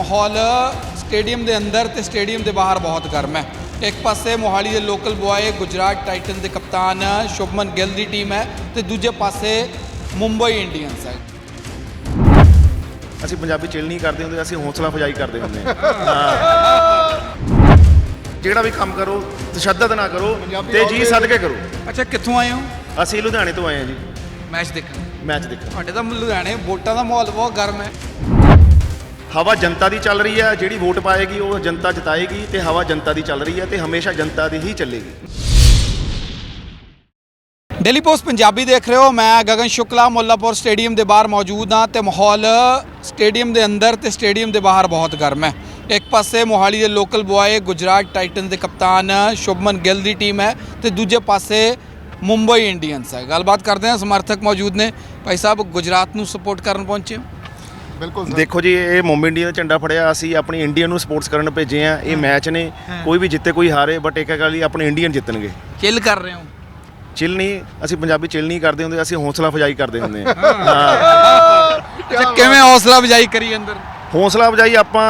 ਮਾਹੌਲ ਸਟੇਡੀਅਮ ਦੇ ਅੰਦਰ ਤੇ ਸਟੇਡੀਅਮ ਦੇ ਬਾਹਰ ਬਹੁਤ ਗਰਮ ਹੈ। ਇੱਕ ਪਾਸੇ ਮੋਹਾਲੀ ਦੇ ਲੋਕਲ ਬੁਆਏ ਗੁਜਰਾਤ ਟਾਈਟਨ ਦੇ ਕਪਤਾਨ ਸ਼ੁਭਮਨ ਗਿੱਲ ਦੀ ਟੀਮ ਹੈ ਤੇ ਦੂਜੇ ਪਾਸੇ ਮੁੰਬਈ ਇੰਡੀਅਨਸ ਹੈ। ਅਸੀਂ ਪੰਜਾਬੀ ਚਿਲ ਨਹੀਂ ਕਰਦੇ ਹੁੰਦੇ ਅਸੀਂ ਹੌਸਲਾ ਅਫਜ਼ਾਈ ਕਰਦੇ ਹੁੰਦੇ ਹਾਂ। ਜਿਹੜਾ ਵੀ ਕੰਮ ਕਰੋ ਤਸ਼ੱਦਦ ਨਾ ਕਰੋ ਤੇ ਜੀ ਸਦਕੇ ਕਰੋ। ਅੱਛਾ ਕਿੱਥੋਂ ਆਏ ਹੋ? ਅਸੀਂ ਲੁਧਿਆਣੇ ਤੋਂ ਆਏ ਹਾਂ ਜੀ। ਮੈਚ ਦੇਖਣ। ਮੈਚ ਦੇਖਣ। ਤੁਹਾਡੇ ਤਾਂ ਲੁਧਿਆਣੇ ਵੋਟਾਂ ਦਾ ਮਾਹੌਲ ਬਹੁਤ ਗਰਮ ਹੈ। ਹਵਾ ਜਨਤਾ ਦੀ ਚੱਲ ਰਹੀ ਹੈ, ਜਿਹੜੀ ਵੋਟ ਪਾਏਗੀ ਉਹ ਜਨਤਾ ਜਿਤਾਏਗੀ ਤੇ ਹਵਾ ਜਨਤਾ ਦੀ ਚੱਲ ਰਹੀ ਹੈ ਤੇ ਹਮੇਸ਼ਾ ਜਨਤਾ ਦੀ ਹੀ ਚੱਲੇਗੀ। ਡੇਲੀ ਪੋਸਟ ਪੰਜਾਬੀ ਦੇਖ ਰਹੇ ਹੋ, ਮੈਂ ਗਗਨ ਸ਼ੁਕਲਾ, ਮੁੱਲਾਪੁਰ ਸਟੇਡੀਅਮ ਦੇ ਬਾਹਰ ਮੌਜੂਦ ਹਾਂ ਤੇ ਮਾਹੌਲ ਸਟੇਡੀਅਮ ਦੇ ਅੰਦਰ ਤੇ ਸਟੇਡੀਅਮ ਦੇ ਬਾਹਰ ਬਹੁਤ ਗਰਮ ਹੈ। ਇੱਕ ਪਾਸੇ ਮੋਹਾਲੀ ਦੇ ਲੋਕਲ ਬੁਆਏ ਗੁਜਰਾਤ ਟਾਈਟਨ ਦੇ ਕਪਤਾਨ ਸ਼ੁਭਮਨ ਗਿੱਲ ਦੀ ਟੀਮ ਹੈ ਤੇ ਦੂਜੇ ਪਾਸੇ ਮੁੰਬਈ ਇੰਡੀਅਨਸ ਹੈ। ਗੱਲਬਾਤ ਕਰਦੇ ਹਾਂ, ਸਮਰਥਕ ਮੌਜੂਦ ਨੇ। ਭਾਈ ਸਾਹਿਬ, ਗੁਜਰਾਤ ਨੂੰ ਸਪੋਰਟ ਕਰਨ ਪਹੁੰਚੇ ਬਿਲਕੁਲ ਦੇਖੋ ਜੀ ਇਹ ਮੁੰਬਈ ਇੰਡੀਆ ਦਾ ਝੰਡਾ ਫੜਿਆ ਅਸੀਂ ਆਪਣੀ ਇੰਡੀਆ ਨੂੰ ਸਪੋਰਟਸ ਕਰਨ ਭੇਜੇ ਆ। ਇਹ ਮੈਚ ਨੇ ਕੋਈ ਵੀ ਜਿੱਤੇ ਕੋਈ ਹਾਰੇ ਬਟ ਇੱਕ ਗੱਲ ਹੀ ਆਪਣੇ ਇੰਡੀਅਨ ਜਿੱਤਣਗੇ। ਚਿੱਲ ਕਰ ਰਹੇ ਹੋ। ਚਿਲ ਨਹੀਂ ਅਸੀਂ ਪੰਜਾਬੀ ਚਿਲ ਨਹੀਂ ਕਰਦੇ ਹੁੰਦੇ ਅਸੀਂ ਹੌਸਲਾ ਅਫਜ਼ਾਈ ਕਰਦੇ ਹੁੰਦੇ ਹਾਂ। ਅੱਛਾ ਕਿਵੇਂ ਹੌਸਲਾ ਅਫਜ਼ਾਈ ਕਰੀ ਅੰਦਰ? ਹੌਸਲਾ ਅਫਜ਼ਾਈ ਆਪਾਂ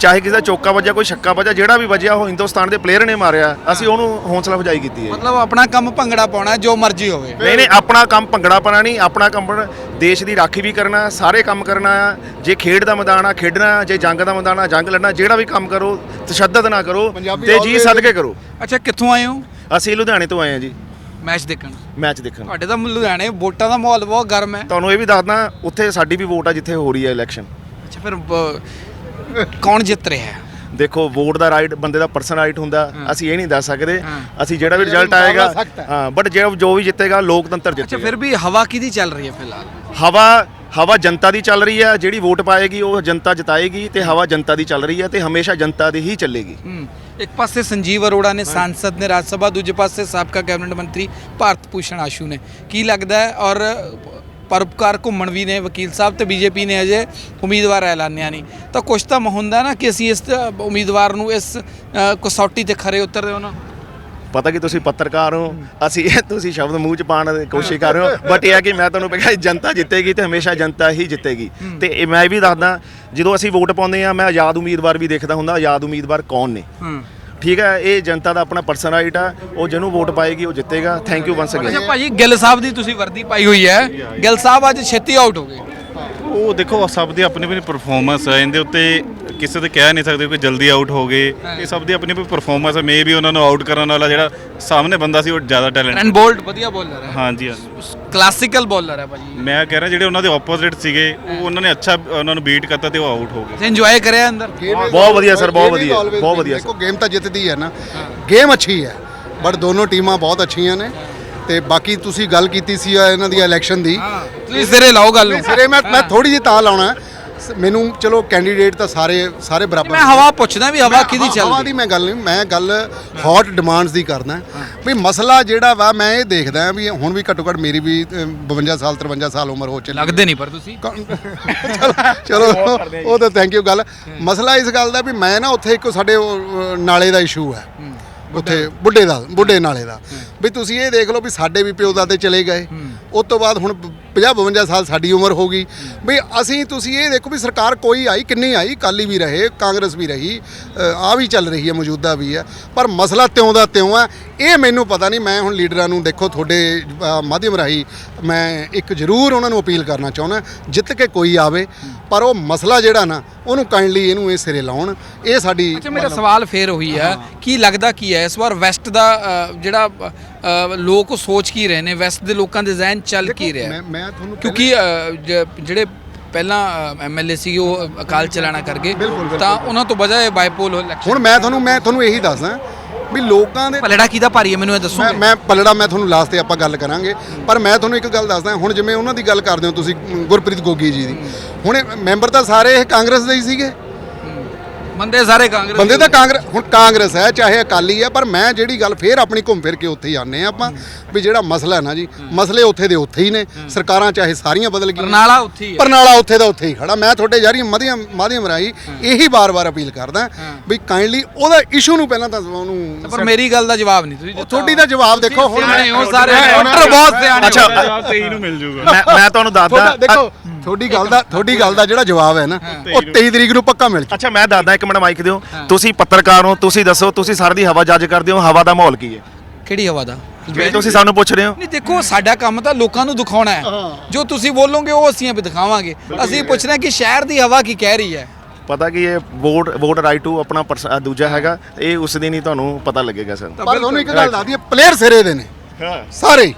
ਚਾਹੇ ਕਿਸੇ ਦਾ ਚੌਕਾ ਵੱਜਾ ਕੋਈ ਛੱਕਾ ਵੱਜਾ ਜਿਹੜਾ ਵੀ ਵੱਜਿਆ ਉਹ ਹਿੰਦੁਸਤਾਨ ਦੇ ਪਲੇਅਰ ਨੇ ਮਾਰਿਆ। ਅਸੀਂ ਉਹਨੂੰ ਹੌਸਲਾ ਅਫਜ਼ਾਈ ਕੀਤੀ ਹੈ ਮਤਲਬ ਆਪਣਾ ਕੰਮ ਭੰਗੜਾ ਪਾਉਣਾ ਜੋ ਮਰਜ਼ੀ ਹੋਵੇ। ਨਹੀਂ ਨਹੀਂ ਆਪਣਾ ਕੰਮ ਭੰਗੜਾ ਪਾਣਾ ਨਹੀਂ ਆਪਣਾ ਕੰਮ ਦੇਸ਼ ਦੀ ਰਾਖੀ ਵੀ ਕਰਨਾ ਸਾਰੇ ਕੰਮ ਕਰਨਾ ਆ। ਜੇ ਖੇਡ ਦਾ ਮੈਦਾਨ ਆ ਖੇਡਣਾ ਜੇ ਜੰਗ ਦਾ ਮੈਦਾਨ ਆ ਜੰਗ ਲੜਨਾ ਜਿਹੜਾ ਵੀ ਕੰਮ ਕਰੋ ਤਸ਼ੱਦਦ ਨਾ ਕਰੋ ਤੇ ਜੀ ਸਦਕੇ ਕਰੋ। ਅੱਛਾ ਕਿੱਥੋਂ ਆਏ ਹੋ? ਅਸੀਂ ਲੁਧਿਆਣੇ ਤੋਂ ਆਏ ਹਾਂ ਜੀ। ਮੈਚ ਦੇਖਣ। ਮੈਚ ਦੇਖਣ। ਤੁਹਾਡੇ ਤਾਂ ਲੁਧਿਆਣੇ ਵੋਟਾਂ ਦਾ ਮਾਹੌਲ ਬਹੁਤ ਗਰਮ ਹੈ। ਤੁਹਾਨੂੰ ਇਹ ਵੀ ਦੱਸਦਾ ਉੱਥੇ ਸਾਡੀ ਵੀ ਵੋਟ ਆ ਜਿੱਥੇ ਹੋ ਰਹੀ ਹੈ ਇਲੈਕਸ਼ਨ ਅੱਛਾ ਫਿਰ ਕੌਣ ਜਿੱਤ ਰਿਹਾ ਹੈ? ਦੇਖੋ ਵੋਟ ਦਾ ਰਾਈਟ ਬੰਦੇ ਦਾ ਪਰਸਨ ਰਾਈਟ ਹੁੰਦਾ। ਅਸੀਂ ਇਹ ਨਹੀਂ ਦੱਸ ਸਕਦੇ। ਅਸੀਂ ਜਿਹੜਾ ਵੀ ਰਿਜ਼ਲਟ ਆਏਗਾ ਹੈ। ਬਟ ਜੇ ਜੋ ਵੀ ਜਿੱਤੇਗਾ ਲੋਕਤੰਤਰ ਅੱਛਾ ਜਿੱਤੇਗਾ। ਫਿਰ ਵੀ ਹਵਾ ਕਿਹਦੀ ਚੱਲ ਰਹੀ ਹੈ ਫਿਲਹਾਲ? ਹਵਾ ਹਵਾ ਜਨਤਾ ਦੀ ਚੱਲ ਰਹੀ ਹੈ ਜਿਹੜੀ ਵੋਟ ਪਾਏਗੀ ਉਹ ਜਨਤਾ ਜਿਤਾਏਗੀ ਤੇ ਹਵਾ ਜਨਤਾ ਦੀ ਚੱਲ ਰਹੀ ਹੈ ਤੇ ਹਮੇਸ਼ਾ ਜਨਤਾ ਦੀ ਹੀ ਚੱਲੇਗੀ। ਇੱਕ ਪਾਸੇ ਸੰਜੀਵ ਅਰੋੜਾ ਨੇ ਸਾਂਸਦ ਨੇ ਰਾਜ ਸਭਾ ਦੂਜੇ ਪਾਸੇ ਸਾਬਕਾ ਕੈਬਨਿਟ ਮੰਤਰੀ ਭਾਰਤ ਭੂਸ਼ਣ ਆਸ਼ੂ ਨੇ। ਕੀ ਲੱਗਦਾ ਹੈ ਔਰ ਪਰਉਪਕਾਰ ਘੁੰਮਣ ਵੀ ਨੇ ਵਕੀਲ ਸਾਹਿਬ ਤੇ ਬੀਜੇਪੀ ਨੇ ਅਜੇ ਉਮੀਦਵਾਰ ਐਲਾਨਿਆ ਨਹੀਂ। ਤਾਂ ਕੁਝ ਤਾਂ ਹੁੰਦਾ ਨਾ ਕਿ ਅਸੀਂ ਇਸ ਉਮੀਦਵਾਰ ਨੂੰ ਇਸ ਕਸੌਟੀ ਤੇ ਖਰੇ ਉਤਰਦੇ ਉਹਨਾਂ ਪਤਾ ਕਿ ਤੁਸੀਂ ਪੱਤਰਕਾਰ ਹੋ ਅਸੀਂ ਇਹ ਤੁਸੀਂ ਸ਼ਬਦ ਮੂੰਹ ਚ ਪਾਉਣ ਦੀ ਕੋਸ਼ਿਸ਼ ਕਰ ਰਹੇ ਹੋ ਬਟ ਇਹ ਹੈ ਕਿ ਮੈਂ ਤੁਹਾਨੂੰ ਕਿਹਾ ਜਨਤਾ ਜਿੱਤੇਗੀ ਤੇ ਹਮੇਸ਼ਾ ਜਨਤਾ ਹੀ ਜਿੱਤੇਗੀ। ਤੇ ਇਹ ਮੈਂ ਇਹ ਵੀ ਦੱਸਦਾ ਜਦੋਂ ਅਸੀਂ ਵੋਟ ਪਾਉਂਦੇ ਆ ਮੈਂ ਆਜ਼ਾਦ ਉਮੀਦਵਾਰ ਵੀ ਦੇਖਦਾ ਹੁੰਦਾ ਆਜ਼ਾਦ ਉਮੀਦਵਾਰ ਕੌਣ ਨੇ? ਠੀਕ ਹੈ ਇਹ ਜਨਤਾ ਦਾ ਆਪਣਾ ਪਰਸਨ ਰਾਈਟ ਆ ਉਹ ਜਿਹਨੂੰ ਵੋਟ ਪਾਏਗੀ ਉਹ ਜਿੱਤੇਗਾ। ਥੈਂਕ ਯੂ ਵਨਸ ਅੱਛਾ ਅਗੇਨ ਭਾਜੀ ਗਿੱਲ ਸਾਹਿਬ ਦੀ ਤੁਸੀਂ ਵਰਦੀ ਪਾਈ ਹੋਈ ਹੈ। ਗਿੱਲ ਸਾਹਿਬ ਅੱਜ ਛੇਤੀ ਆਊਟ ਹੋ ਗਏ। ਉਹ ਦੇਖੋ ਸਭ ਦੀ ਆਪਣੀ ਆਪਣੀ ਪਰਫਾਰਮੈਂਸ ਹੈ ਇਹਦੇ ਉੱਤੇ ਕਿਸੇ ਤੇ ਕਹਿ ਨਹੀਂ ਸਕਦੇ ਕੋਈ ਜਲਦੀ ਆਊਟ ਹੋ ਗਏ। ਇਹ ਸਭ ਦੀ ਆਪਣੀ ਆਪਣੀ ਪਰਫਾਰਮੈਂਸ ਹੈ ਮੇ ਵੀ ਉਹਨਾਂ ਨੂੰ ਆਊਟ ਕਰਨ ਵਾਲਾ ਜਿਹੜਾ ਸਾਹਮਣੇ ਬੰਦਾ ਸੀ ਉਹ ਜ਼ਿਆਦਾ ਟੈਲੈਂਟ ਰਨ ਬੋਲਟ ਵਧੀਆ ਬੋਲਰ ਹੈ। ਹਾਂਜੀ ਹਾਂਜੀ ਕਲਾਸਿਕਲ ਬੋਲਰ ਹੈ ਭਾਜੀ। ਮੈਂ ਕਹਿ ਰਿਹਾ ਜਿਹੜੇ ਉਹਨਾਂ ਦੇ ਆਪੋਜ਼ਿਟ ਸੀਗੇ ਉਹ ਉਹਨਾਂ ਨੇ ਅੱਛਾ ਉਹਨਾਂ ਨੂੰ ਬੀਟ ਕਰਤਾ ਤੇ ਉਹ ਆਊਟ ਹੋ ਗਏ। ਤੁਸੀਂ ਇੰਜੋਏ ਕਰਿਆ ਅੰਦਰ? ਬਹੁਤ ਵਧੀਆ sir, ਬਹੁਤ ਵਧੀਆ, ਬਹੁਤ ਵਧੀਆ ਦੇਖੋ ਗੇਮ ਤਾਂ ਜਿੱਤਦੀ ਹੈ ਨਾ। ਗੇਮ ਅੱਛੀ ਹੈ ਬਟ ਦੋਨੋਂ ਟੀਮਾਂ ਬਹੁਤ ਅੱਛੀਆਂ ਨੇ। ਤੇ ਬਾਕੀ ਤੁਸੀਂ ਗੱਲ ਕੀਤੀ ਸੀ ਇਹਨਾਂ ਦੀ ਇਲੈਕਸ਼ਨ ਦੀ। ਤੁਸੀਂ ਸਿਰੇ ਲਾਓ ਗੱਲ ਨੂੰ। ਸਿਰੇ ਮੈਂ ਮੈਂ ਥੋੜੀ ਜਿਹੀ ਤਾਂ ਲਾਉਣਾ। ਮੈਨੂੰ ਚਲੋ ਕੈਂਡੀਡੇਟ ਤਾਂ ਸਾਰੇ ਸਾਰੇ ਬਰਾਬਰ ਮੈਂ ਹਵਾ ਪੁੱਛਦਾ ਵੀ ਹਵਾ ਕਿਹਦੀ ਹਵਾ ਚੱਲਦੀ? ਦੀ ਮੈਂ ਗੱਲ ਨਹੀਂ ਮੈਂ ਗੱਲ ਹੌਟ ਡਿਮਾਂਡਸ ਦੀ ਕਰਦਾ। ਵੀ ਮਸਲਾ ਜਿਹੜਾ ਵਾ ਮੈਂ ਇਹ ਦੇਖਦਾ ਵੀ ਹੁਣ ਵੀ ਘੱਟੋ ਘੱਟ ਮੇਰੀ ਵੀ ਅ, 52 ਸਾਲ 53 ਸਾਲ ਉਮਰ ਹੋ ਚੱਲੀ ਲੱਗਦੇ ਨਹੀਂ ਪਰ ਤੁਸੀਂ। ਚਲੋ ਚਲੋ ਉਹ ਤਾਂ ਥੈਂਕ ਯੂ ਗੱਲ। ਮਸਲਾ ਇਸ ਗੱਲ ਦਾ ਵੀ ਮੈਂ ਨਾ ਉੱਥੇ ਇੱਕ ਸਾਡੇ ਨਾਲੇ ਦਾ ਇਸ਼ੂ ਹੈ। ਉੱਥੇ ਬੁੱਢੇ ਦਾ। ਬੁੱਢੇ ਨਾਲੇ ਦਾ। ਵੀ ਤੁਸੀਂ ਇਹ ਦੇਖ ਲਓ ਵੀ ਸਾਡੇ ਵੀ ਪਿਓ ਦਾਦੇ ਚਲੇ ਗਏ। ਉਸ ਤੋਂ ਬਾਅਦ ਹੁਣ 50 52 ਸਾਲ ਸਾਡੀ ਉਮਰ ਹੋ ਗਈ। ਵੀ ਅਸੀਂ ਤੁਸੀਂ ਇਹ ਦੇਖੋ ਵੀ ਸਰਕਾਰ ਕੋਈ ਆਈ ਕਿੰਨੀ ਆਈ ਕਾਲੀ ਵੀ ਰਹੇ ਕਾਂਗਰਸ ਵੀ ਰਹੀ ਆ ਵੀ ਚੱਲ ਰਹੀ ਹੈ ਮੌਜੂਦਾ ਵੀ ਹੈ। ਪਰ ਮਸਲਾ ਤਿਉਂ ਦਾ ਤਿਉਂ ਹੈ ਇਹ ਮੈਨੂੰ ਪਤਾ ਨਹੀਂ ਮੈਂ ਹੁਣ ਲੀਡਰਾਂ ਨੂੰ ਦੇਖੋ ਤੁਹਾਡੇ ਮਾਧਿਅਮ ਰਾਹੀਂ ਮੈਂ ਇੱਕ ਜ਼ਰੂਰ ਉਹਨਾਂ ਨੂੰ ਅਪੀਲ ਕਰਨਾ ਚਾਹੁੰਦਾ ਜਿੱਤ ਕੇ ਕੋਈ ਆਵੇ ਪਰ ਉਹ ਮਸਲਾ ਜਿਹੜਾ ਨਾ ਉਹਨੂੰ ਕਾਈਂਡਲੀ ਇਹਨੂੰ ਇਹ ਸਿਰੇ ਲਾਉਣ ਇਹ ਸਾਡੀ ਅੱਛਾ ਮੇਰਾ ਸਵਾਲ ਫੇਰ ਉਹੀ ਹੈ ਕੀ ਲੱਗਦਾ ਕੀ ਹੈ ਇਸ ਵਾਰ ਵੈਸਟ ਦਾ ਜਿਹੜਾ ਲੋਕ ਸੋਚ ਕੀ ਰਹੇ ਨੇ ਵੈਸਟ ਦੇ ਲੋਕਾਂ ਦੇ ਜ਼ਿਹਨ ਚੱਲ ਕੀ ਰਿਹਾ? ਮੈਂ ਮੈਂ ਤੁਹਾਨੂੰ ਕਿਉਂਕਿ ਜਿਹੜੇ ਪਹਿਲਾਂ ਐਮਐਲਏ ਸੀ ਉਹ ਅਕਾਲ ਚਲਾਣਾ ਕਰ ਗਏ। ਤਾਂ ਉਹਨਾਂ ਤੋਂ ਵਜ੍ਹਾ ਇਹ ਬਾਈਪੋਲ ਇਲੈਕਸ਼ਨ ਹੁਣ ਮੈਂ ਤੁਹਾਨੂੰ ਮੈਂ ਤੁਹਾਨੂੰ ਇਹੀ ਦੱਸਦਾ ਵੀ ਲੋਕਾਂ ਦੇ ਪਲੜਾ ਕਿਹਦਾ ਭਾਰੀ ਹੈ ਮੈਨੂੰ ਇਹ ਮੈਂ ਦੱਸੋਗੇ ਮੈਂ ਪਲੜਾ ਮੈਂ ਤੁਹਾਨੂੰ ਲਾਸਟ ਤੇ ਆਪਾਂ ਗੱਲ ਕਰਾਂਗੇ ਪਰ ਮੈਂ ਤੁਹਾਨੂੰ ਇੱਕ ਗੱਲ ਦੱਸਦਾ ਹੁਣ ਜਿਵੇਂ ਉਹਨਾਂ ਦੀ ਗੱਲ ਕਰਦੇ ਹੋ ਤੁਸੀਂ ਗੁਰਪ੍ਰੀਤ ਗੋਗੀ ਜੀ ਦੀ ਹੁਣ ਮੈਂਬਰ ਤਾਂ ਸਾਰੇ ਇਹ ਕਾਂਗਰਸ ਦੇ ਹੀ ਸੀਗੇ ਬੰਦੇ ਸਾਰੇ ਕਾਂਗਰਸ ਬੰਦੇ ਤਾਂ ਕਾਂਗਰਸ ਹੁਣ ਕਾਂਗਰਸ ਹੈ ਚਾਹੇ ਅਕਾਲੀ ਹੈ ਪਰ ਮੈਂ ਜਿਹੜੀ ਗੱਲ ਫੇਰ ਆਪਣੀ ਘੁੰਮ ਫਿਰ ਕੇ ਉੱਥੇ ਹੀ ਆਨੇ ਆਪਾਂ ਵੀ ਜਿਹੜਾ ਮਸਲਾ ਹੈ ਨਾ ਜੀ ਮਸਲੇ ਉੱਥੇ ਦੇ ਉੱਥੇ ਹੀ ਨੇ ਸਰਕਾਰਾਂ ਚਾਹੇ ਸਾਰੀਆਂ ਬਦਲ ਗਈਆਂ। ਬਰਨਾਲਾ ਉੱਥੇ ਹੀ ਹੈ। ਪਰਨਾਲਾ ਉੱਥੇ ਦਾ ਉੱਥੇ ਹੀ ਖੜਾ। ਮੈਂ ਤੁਹਾਡੇ ਜਾਰੀ ਮਾਧਿਅਮ ਮਾਧਿਅਮ ਰਾਹੀਂ ਇਹੀ ਵਾਰ-ਵਾਰ ਅਪੀਲ ਕਰਦਾ ਵੀ ਕਾਈਂਡਲੀ ਉਹਦਾ ਇਸ਼ੂ ਨੂੰ ਪਹਿਲਾਂ ਤਾਂ ਉਹਨੂੰ ਪਰ ਮੇਰੀ ਗੱਲ ਦਾ ਜਵਾਬ ਨਹੀਂ ਤੁਸੀਂ ਤੁਹਾਡੀ ਦਾ ਜਵਾਬ ਦੇਖੋ ਹੁਣ ਹੋ ਸਾਰੇ ਮੈਂ- ਡਾਕਟਰ ਬਹੁਤ ਸਿਆਣੇ। ਅੱਛਾ। ਜਵਾਬ 23 ਨੂੰ ਮਿਲ ਜਾਊਗਾ ਮੈਂ ਮੈਂ ਤੁਹਾਨੂੰ ਦੱਸਦਾ ਤੁਹਾਡਾ ਦੇਖੋ ਤੁਹਾਡੀ ਗੱਲ ਦਾ ਤੁਹਾਡੀ ਗੱਲ ਦਾ ਜਿਹੜਾ ਜਵਾਬ ਹੈ ਨਾ ਉਹ 23 ਤਰੀਕ ਨੂੰ ਪੱਕਾ ਮਿਲ ਜੂ। ਅੱਛਾ ਮੈਂ ਦੱਸਦਾ ਇੱਕ ਮਿੰਟ ਮਾਈਕ ਦਿਓ ਤੁਸੀਂ ਪੱਤਰਕਾਰ ਹੋ ਤੁਸੀਂ ਦੱਸੋ ਤੁਸੀਂ ਸਾਰ ਦੀ ਹਵਾ ਜੱਜ ਕਰਦੇ ਹੋ ਹਵਾ ਦਾ ਮਾਹੌਲ ਕੀ ਹੈ? ਕਿਹੜੀ ਹਵਾ ਦਾ? ਜੇ ਤੁਸੀਂ ਸਾਨੂੰ ਪੁੱਛ ਰਹੇ ਹੋ। ਨਹੀਂ ਦੇਖੋ ਸਾਡਾ ਕੰਮ ਤਾਂ ਲੋਕਾਂ ਨੂੰ ਦਿਖਾਉਣਾ ਹੈ। ਜੋ ਤੁਸੀਂ ਬੋਲੋਗੇ ਉਹ ਅਸੀਂ ਵੀ ਦਿਖਾਵਾਂਗੇ। ਅਸੀਂ ਪੁੱਛਣਾ ਕਿ ਸ਼ਹਿਰ ਦੀ ਹਵਾ ਕੀ ਕਹਿ ਰਹੀ ਹੈ। ਪਤਾ ਕਿ ਇਹ ਵੋਟ ਵੋਟ ਰਾਈਟ ਟੂ ਆਪਣਾ ਦੂਜਾ ਹੈਗਾ। ਇਹ ਉਸ ਦਿਨ ਹੀ ਤੁਹਾਨੂੰ ਪਤਾ ਲੱਗੇਗਾ ਸਰ। ਪਰ ਤੁਹਾਨੂੰ ਇੱਕ ਗੱਲ ਦੱਸਦੀ ਹੈ ਪਲੇਅਰ ਸਿਰੇ ਦੇ ਨੇ। ਹਾਂ। ਸਾਰੇ।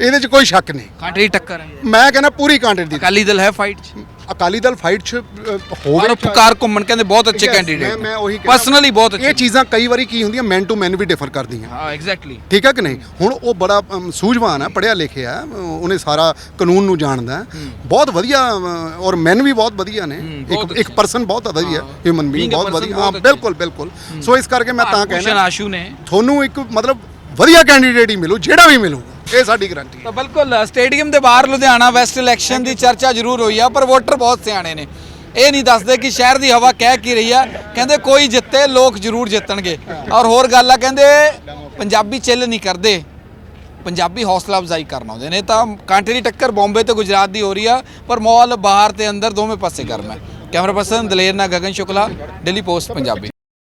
ਇਹਦੇ 'ਚ ਕੋਈ ਸ਼ੱਕ ਨਹੀਂ। ਕਾਂਟਰੀ ਟੱਕਰ ਹੈ। ਮੈਂ ਕਹਿੰਦਾ ਪੂਰੀ ਕਾਂਟੈਕਟ ਦੀ। ਅਕਾਲੀ ਦਲ ਹੈ ਫਾਈਟ 'ਚ। ਅਕਾਲੀ ਦਲ ਫਾਈਟ 'ਚ ਪਰ ਹੋਵੇ ਉਹ ਪੁਕਾਰ ਘੁੰਮਣ ਕਹਿੰਦੇ ਬਹੁਤ ਅੱਛੇ ਕੈਂਡੀਡੇਟ ਮੈਂ- ਉਹੀ ਪਰਸਨਲੀ ਬਹੁਤ ਅੱਛੇ। ਇਹ ਚੀਜ਼ਾਂ ਕਈ ਵਾਰੀ ਕੀ ਹੁੰਦੀਆਂ ਮੈਨ ਟੂ ਮੈਨ ਵੀ ਡਿਫਰ ਕਰਦੀਆਂ। ਹਾਂ ਐਗਜ਼ੈਕਟਲੀ ਠੀਕ ਹੈ ਕਿ ਨਹੀਂ? ਹੁਣ ਉਹ ਬੜਾ ਸੂਝਵਾਨ ਹੈ ਪੜਿਆ ਲਿਖਿਆ ਉਹਨੇ ਸਾਰਾ ਕਾਨੂੰਨ ਨੂੰ ਜਾਣਦਾ। ਬਹੁਤ ਵਧੀਆ ਔਰ ਮੈਨ ਵੀ ਬਹੁਤ ਵਧੀਆ ਨੇ। ਇੱਕ ਇੱਕ ਪਰਸਨ ਬਹੁਤ ਵਧੀਆ ਹਿਊਮਨ ਬੀਇੰਗ ਬਹੁਤ ਵਧੀਆ। ਹਾਂ। ਬਿਲਕੁਲ ਬਿਲਕੁਲ। ਸੋ ਇਸ ਕਰਕੇ ਮੈਂ ਤਾਂ ਕਹਿਣਾ ਆਸ਼ੂ ਨੇ। ਤੁਹਾਨੂੰ ਇੱਕ ਮਤਲਬ ਵਧੀਆ ਕੈਂਡੀਡੇਟ ਹੀ ਮਿਲੂ ਜਿਹੜਾ ਵੀ ਮਿਲੂ। ਇਹ ਸਾਡੀ ਗਰੰਟੀ ਹੈ। ਤਾਂ ਬਿਲਕੁਲ, ਸਟੇਡੀਅਮ ਦੇ ਬਾਹਰ ਲੁਧਿਆਣਾ ਵੈਸਟ ਇਲੈਕਸ਼ਨ ਦੀ ਚਰਚਾ ਜ਼ਰੂਰ ਹੋਈ ਆ, ਪਰ ਵੋਟਰ ਬਹੁਤ ਸਿਆਣੇ ਨੇ। ਇਹ ਨਹੀਂ ਦੱਸਦੇ ਕਿ ਸ਼ਹਿਰ ਦੀ ਹਵਾ ਕਹਿ ਕੀ ਰਹੀ ਆ। ਕਹਿੰਦੇ ਕੋਈ ਜਿੱਤੇ, ਲੋਕ ਜ਼ਰੂਰ ਜਿੱਤਣਗੇ। ਔਰ ਹੋਰ ਗੱਲ ਆ, ਕਹਿੰਦੇ ਪੰਜਾਬੀ ਚਿੱਲ ਨਹੀਂ ਕਰਦੇ। ਪੰਜਾਬੀ ਹੌਸਲਾ ਅਫਜ਼ਾਈ ਕਰਨ ਆਉਂਦੇ ਨੇ। ਤਾਂ ਕਾਂਟੇ ਦੀ ਟੱਕਰ ਬੰਬੇ ਤੇ ਗੁਜਰਾਤ ਦੀ ਹੋ ਰਹੀ ਆ, ਪਰ ਮੌਲ ਬਾਹਰ ਤੇ ਅੰਦਰ ਦੋਵੇਂ ਪਾਸੇ ਗਰਮ ਹੈ। ਕੈਮਰਾ ਪਰਸਨ ਦਲੇਰ ਨਾਲ ਗਗਨ ਸ਼ੁਕਲਾ ਡੇਲੀ ਪੋਸਟ ਪੰਜਾਬੀ।